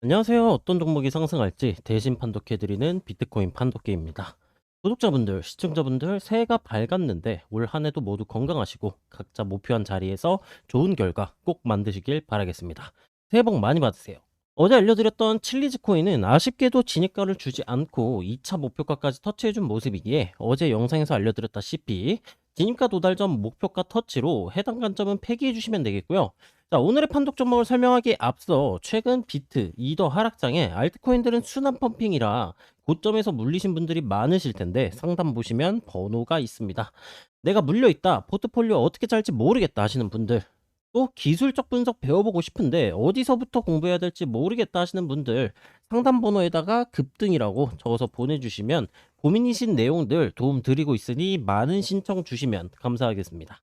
안녕하세요. 어떤 종목이 상승할지 대신 판독해드리는 비트코인 판독기입니다. 구독자분들, 시청자분들 새해가 밝았는데 올 한 해도 모두 건강하시고 각자 목표한 자리에서 좋은 결과 꼭 만드시길 바라겠습니다. 새해 복 많이 받으세요. 어제 알려드렸던 칠리즈 코인은 아쉽게도 진입가를 주지 않고 2차 목표가까지 터치해준 모습이기에 어제 영상에서 알려드렸다시피 진입가 도달 전 목표가 터치로 해당 관점은 폐기해 주시면 되겠고요. 자, 오늘의 판독 종목을 설명하기에 앞서 최근 비트, 이더 하락장에 알트코인들은 순환 펌핑이라 고점에서 물리신 분들이 많으실 텐데 상담 보시면 번호가 있습니다. 내가 물려 있다, 포트폴리오 어떻게 짤지 모르겠다 하시는 분들, 또 기술적 분석 배워보고 싶은데 어디서부터 공부해야 될지 모르겠다 하시는 분들 상담 번호에다가 급등이라고 적어서 보내주시면 고민이신 내용들 도움 드리고 있으니 많은 신청 주시면 감사하겠습니다.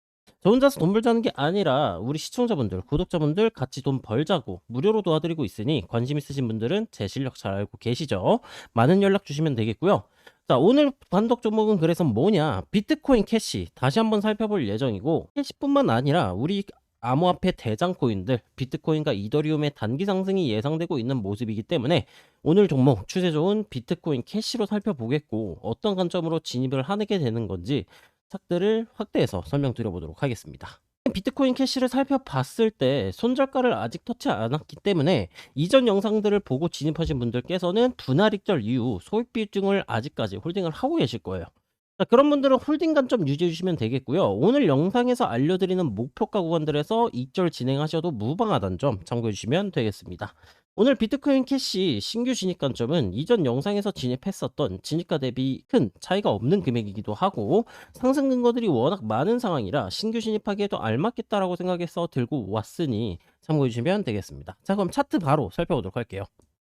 저 혼자서 돈 벌자는 게 아니라 우리 시청자분들, 구독자분들 같이 돈 벌자고 무료로 도와드리고 있으니 관심 있으신 분들은 제 실력 잘 알고 계시죠? 많은 연락 주시면 되겠고요. 자, 오늘 단독 종목은 그래서 뭐냐? 비트코인 캐시 다시 한번 살펴볼 예정이고 캐시뿐만 아니라 우리 암호화폐 대장 코인들 비트코인과 이더리움의 단기 상승이 예상되고 있는 모습이기 때문에 오늘 종목 추세 좋은 비트코인 캐시로 살펴보겠고 어떤 관점으로 진입을 하게 되는 건지 착들을 확대해서 설명드려보도록 하겠습니다. 비트코인 캐시를 살펴봤을 때 손절가를 아직 터치 않았기 때문에 이전 영상들을 보고 진입하신 분들께서는 분할 익절 이후 소액 비중을 아직까지 홀딩을 하고 계실 거예요. 자, 그런 분들은 홀딩 관점 유지해 주시면 되겠고요. 오늘 영상에서 알려드리는 목표가 구간들에서 익절 진행하셔도 무방하다는 점 참고해 주시면 되겠습니다. 오늘 비트코인 캐시 신규 진입 관점은 이전 영상에서 진입했었던 진입가 대비 큰 차이가 없는 금액이기도 하고 상승 근거들이 워낙 많은 상황이라 신규 진입하기에도 알맞겠다라고 생각해서 들고 왔으니 참고해 주시면 되겠습니다. 자 그럼 차트 바로 살펴보도록 할게요.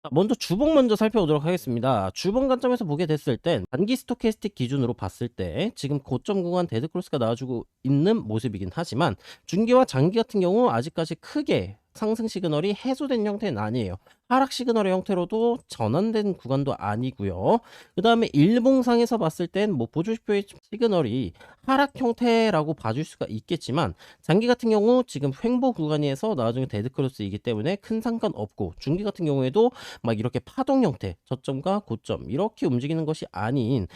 자, 먼저 주봉 먼저 살펴보도록 하겠습니다. 주봉 관점에서 보게 됐을 땐 단기 스토캐스틱 기준으로 봤을 때 지금 고점 구간 데드크로스가 나와주고 있는 모습이긴 하지만 중기와 장기 같은 경우 아직까지 크게 상승 시그널이 해소된 형태는 아니에요. 하락 시그널의 형태로도 전환된 구간도 아니고요. 그 다음에 일봉상에서 봤을 땐 뭐 보조지표의 시그널이 하락 형태라고 봐줄 수가 있겠지만 장기 같은 경우 지금 횡보 구간에서 나중에 데드크로스이기 때문에 큰 상관 없고 중기 같은 경우에도 막 이렇게 파동 형태 저점과 고점 이렇게 움직이는 것이 아닌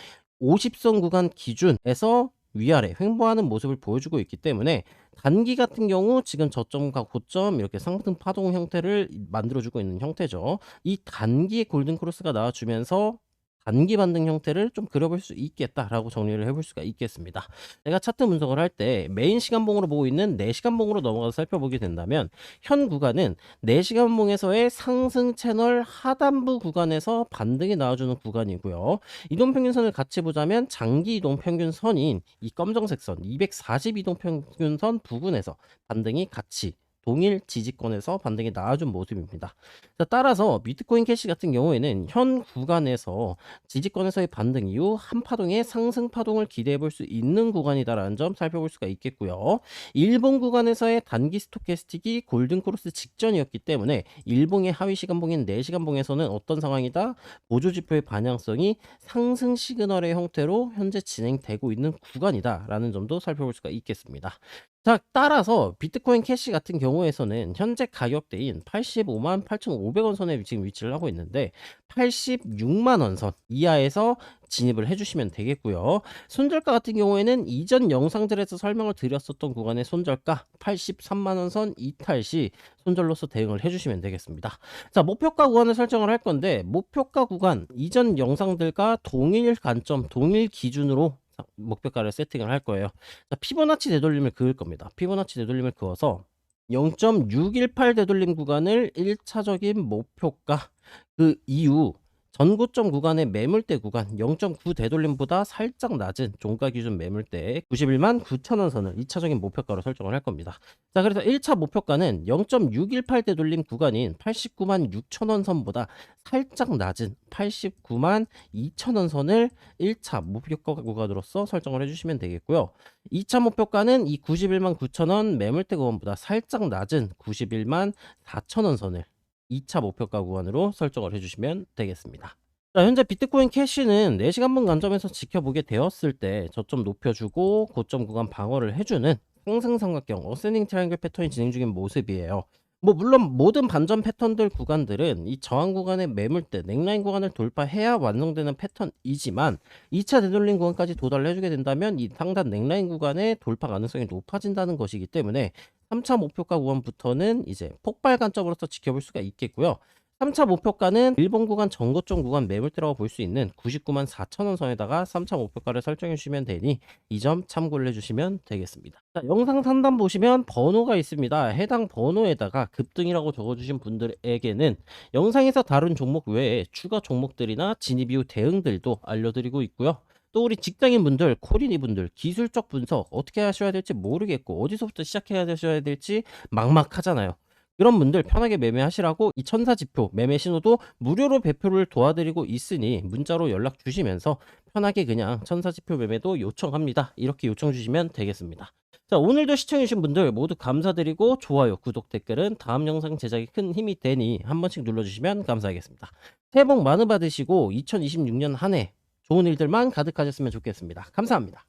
50선 구간 기준에서 위아래 횡보하는 모습을 보여주고 있기 때문에 단기 같은 경우 지금 저점과 고점 이렇게 상승 파동 형태를 만들어주고 있는 형태죠. 이 단기의 골든 크로스가 나와주면서 단기 반등 형태를 좀 그려볼 수 있겠다라고 정리를 해볼 수가 있겠습니다. 내가 차트 분석을 할 때 메인 시간봉으로 보고 있는 4시간봉으로 넘어가서 살펴보게 된다면 현 구간은 4시간봉에서의 상승 채널 하단부 구간에서 반등이 나와주는 구간이고요. 이동평균선을 같이 보자면 장기 이동평균선인 이 검정색 선 240 이동평균선 부근에서 반등이 같이 동일 지지권에서 반등이 나와준 모습입니다. 자, 따라서 비트코인 캐시 같은 경우에는 현 구간에서 지지권에서의 반등 이후 한 파동의 상승 파동을 기대해 볼 수 있는 구간이다라는 점 살펴볼 수가 있겠고요. 일본 구간에서의 단기 스토캐스틱이 골든크로스 직전이었기 때문에 일봉의 하위 시간봉인 4시간봉에서는 어떤 상황이다? 보조지표의 반향성이 상승 시그널의 형태로 현재 진행되고 있는 구간이다라는 점도 살펴볼 수가 있겠습니다. 자, 따라서 비트코인 캐시 같은 경우에서는 현재 가격대인 85만 8,500원 선에 지금 위치를 하고 있는데 86만 원 선 이하에서 진입을 해주시면 되겠고요. 손절가 같은 경우에는 이전 영상들에서 설명을 드렸었던 구간의 손절가 83만 원 선 이탈 시 손절로서 대응을 해주시면 되겠습니다. 자, 목표가 구간을 설정을 할 건데 목표가 구간 이전 영상들과 동일 관점, 동일 기준으로 목표가를 세팅을 할 거예요. 자, 피보나치 되돌림을 그을 겁니다. 피보나치 되돌림을 그어서 0.618 되돌림 구간을 1차적인 목표가 그 이후 전고점 구간의 매물대 구간 0.9 되돌림보다 살짝 낮은 종가 기준 매물대 91만 9천원 선을 2차적인 목표가로 설정을 할 겁니다. 자, 그래서 1차 목표가는 0.618 되돌림 구간인 89만 6천원 선보다 살짝 낮은 89만 2천원 선을 1차 목표가 구간으로서 설정을 해주시면 되겠고요. 2차 목표가는 이 91만 9천원 매물대 구간보다 살짝 낮은 91만 4천원 선을 2차 목표가 구간으로 설정을 해주시면 되겠습니다. 자, 현재 비트코인 캐시는 4시간분 관점에서 지켜보게 되었을 때 저점 높여주고 고점 구간 방어를 해주는 상승 삼각형 어센딩 트라이앵글 패턴이 진행 중인 모습이에요. 뭐 물론 모든 반전 패턴들 구간들은 이 저항 구간의 매물대, 넥라인 구간을 돌파해야 완성되는 패턴이지만 2차 되돌림 구간까지 도달을 해주게 된다면 이 상단 넥라인 구간의 돌파 가능성이 높아진다는 것이기 때문에 3차 목표가 구간부터는 이제 폭발 관점으로서 지켜볼 수가 있겠고요. 3차 목표가는 일본 구간 전고점 구간 매물대라고 볼 수 있는 99만 4천원 선에다가 3차 목표가를 설정해 주시면 되니 이 점 참고를 해주시면 되겠습니다. 자, 영상 상단 보시면 번호가 있습니다. 해당 번호에다가 급등이라고 적어주신 분들에게는 영상에서 다룬 종목 외에 추가 종목들이나 진입 이후 대응들도 알려드리고 있고요. 또 우리 직장인 분들, 코리니 분들, 기술적 분석 어떻게 하셔야 될지 모르겠고 어디서부터 시작해야 되셔야 될지 막막하잖아요. 그런 분들 편하게 매매하시라고 이 천사 지표 매매 신호도 무료로 배표를 도와드리고 있으니 문자로 연락 주시면서 편하게 그냥 천사 지표 매매도 요청합니다. 이렇게 요청 주시면 되겠습니다. 자, 오늘도 시청해주신 분들 모두 감사드리고 좋아요, 구독, 댓글은 다음 영상 제작에 큰 힘이 되니 한 번씩 눌러주시면 감사하겠습니다. 새해 복 많이 받으시고 2026년 한 해 좋은 일들만 가득하셨으면 좋겠습니다. 감사합니다.